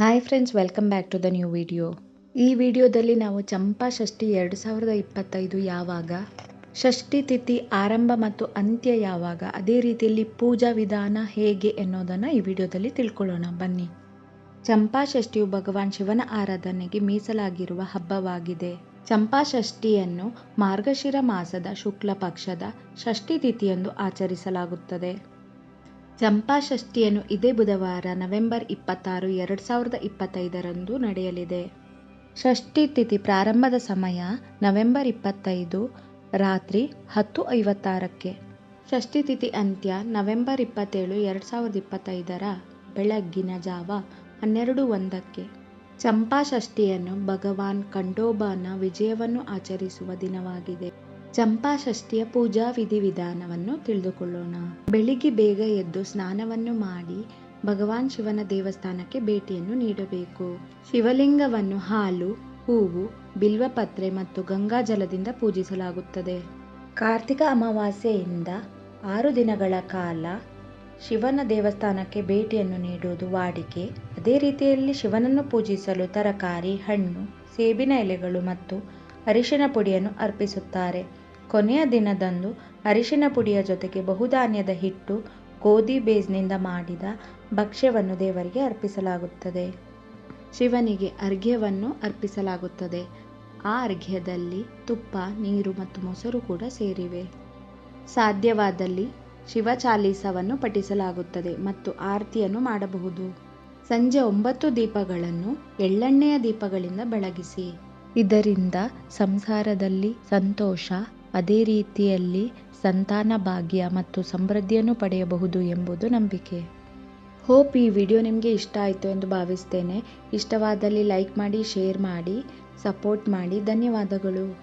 Hi friends welcome back to the new video ಈ ವಿಡಿಯೋದಲ್ಲಿ ನಾವು ಚಂಪಾ ಷಷ್ಠಿ ಎರಡು ಸಾವಿರದ ಇಪ್ಪತ್ತೈದು ಯಾವಾಗ, ಷಷ್ಠಿ ತಿಥಿ ಆರಂಭ ಮತ್ತು ಅಂತ್ಯ ಯಾವಾಗ, ಅದೇ ರೀತಿಯಲ್ಲಿ ಪೂಜಾ ವಿಧಾನ ಹೇಗೆ ಎನ್ನೋದನ್ನು ಈ ವಿಡಿಯೋದಲ್ಲಿ ತಿಳ್ಕೊಳ್ಳೋಣ. ಬನ್ನಿ. ಚಂಪಾ ಷಷ್ಠಿಯು ಭಗವಾನ್ ಶಿವನ ಆರಾಧನೆಗೆ ಮೀಸಲಾಗಿರುವ ಹಬ್ಬವಾಗಿದೆ. ಚಂಪಾ ಷಷ್ಠಿಯನ್ನು ಮಾರ್ಗಶಿರ ಮಾಸದ ಶುಕ್ಲ ಪಕ್ಷದ ಷಷ್ಠಿ ತಿಥಿಯೆಂದು ಆಚರಿಸಲಾಗುತ್ತದೆ. ಚಂಪಾ ಷಷ್ಠಿಯನ್ನು ಇದೇ ಬುಧವಾರ, ನವೆಂಬರ್ ಇಪ್ಪತ್ತಾರು, ಎರಡು ಸಾವಿರದ ಇಪ್ಪತ್ತೈದರಂದು ನಡೆಯಲಿದೆ. ಷಷ್ಠಿ ತಿಥಿ ಪ್ರಾರಂಭದ ಸಮಯ, ನವೆಂಬರ್ ಇಪ್ಪತ್ತೈದು, ರಾತ್ರಿ ಹತ್ತು ಐವತ್ತಾರಕ್ಕೆ. ಷಷ್ಠಿ ತಿಥಿ ಅಂತ್ಯ, ನವೆಂಬರ್ ಇಪ್ಪತ್ತೇಳು, ಎರಡು ಸಾವಿರದ ಇಪ್ಪತ್ತೈದರ ಬೆಳಗ್ಗಿನ ಜಾವ, ಹನ್ನೆರಡು ಒಂದಕ್ಕೆ. ಚಂಪಾ ಷಷ್ಠಿಯನ್ನು ಭಗವಾನ್ ಖಂಡೋಬಾನ ವಿಜಯವನ್ನು ಆಚರಿಸುವ ದಿನವಾಗಿದೆ. ಚಂಪಾ ಷಷ್ಠಿಯ ಪೂಜಾ ವಿಧಿವಿಧಾನವನ್ನು ತಿಳಿದುಕೊಳ್ಳೋಣ. ಬೆಳಿಗ್ಗೆ ಬೇಗ ಎದ್ದು ಸ್ನಾನವನ್ನು ಮಾಡಿ ಭಗವಾನ್ ಶಿವನ ದೇವಸ್ಥಾನಕ್ಕೆ ಭೇಟಿಯನ್ನು ನೀಡಬೇಕು. ಶಿವಲಿಂಗವನ್ನು ಹಾಲು, ಹೂವು, ಬಿಲ್ವಪತ್ರೆ ಮತ್ತು ಗಂಗಾಜಲದಿಂದ ಪೂಜಿಸಲಾಗುತ್ತದೆ. ಕಾರ್ತಿಕ ಅಮಾವಾಸ್ಯೆಯಿಂದ ಆರು ದಿನಗಳ ಕಾಲ ಶಿವನ ದೇವಸ್ಥಾನಕ್ಕೆ ಭೇಟಿಯನ್ನು ನೀಡುವುದು ವಾಡಿಕೆ. ಅದೇ ರೀತಿಯಲ್ಲಿ ಶಿವನನ್ನು ಪೂಜಿಸಲು ತರಕಾರಿ, ಹಣ್ಣು, ಸೇಬಿನ ಎಲೆಗಳು ಮತ್ತು ಅರಿಶಿನ ಪುಡಿಯನ್ನು ಅರ್ಪಿಸುತ್ತಾರೆ. ಕೊನೆಯ ದಿನದಂದು ಅರಿಶಿನ ಪುಡಿಯ ಜೊತೆಗೆ ಬಹುಧಾನ್ಯದ ಹಿಟ್ಟು ಗೋಧಿ ಬೇಸ್ನಿಂದ ಮಾಡಿದ ಭಕ್ಷ್ಯವನ್ನು ದೇವರಿಗೆ ಅರ್ಪಿಸಲಾಗುತ್ತದೆ. ಶಿವನಿಗೆ ಅರ್ಘ್ಯವನ್ನು ಅರ್ಪಿಸಲಾಗುತ್ತದೆ. ಆ ಅರ್ಘ್ಯದಲ್ಲಿ ತುಪ್ಪ, ನೀರು ಮತ್ತು ಮೊಸರು ಕೂಡ ಸೇರಿವೆ. ಸಾಧ್ಯವಾದಲ್ಲಿ ಶಿವ ಚಾಲೀಸವನ್ನು ಪಠಿಸಲಾಗುತ್ತದೆ ಮತ್ತು ಆರತಿಯನ್ನು ಮಾಡಬಹುದು. ಸಂಜೆ ಒಂಬತ್ತು ದೀಪಗಳನ್ನು ಎಳ್ಳೆಣ್ಣೆಯ ದೀಪಗಳಿಂದ ಬೆಳಗಿಸಿ. ಇದರಿಂದ ಸಂಸಾರದಲ್ಲಿ ಸಂತೋಷ ಅದೇ ರೀತಿಯಲ್ಲಿ ಸಂತಾನ ಭಾಗ್ಯ ಮತ್ತು ಸಮೃದ್ಧಿಯನ್ನು ಪಡೆಯಬಹುದು ಎಂಬುದು ನಂಬಿಕೆ. ಹೋಪ್ ಈ ವಿಡಿಯೋ ನಿಮಗೆ ಇಷ್ಟ ಆಯಿತು ಎಂದು ಭಾವಿಸ್ತೇನೆ. ಇಷ್ಟವಾದಲ್ಲಿ ಲೈಕ್ ಮಾಡಿ, ಶೇರ್ ಮಾಡಿ, ಸಪೋರ್ಟ್ ಮಾಡಿ. ಧನ್ಯವಾದಗಳು.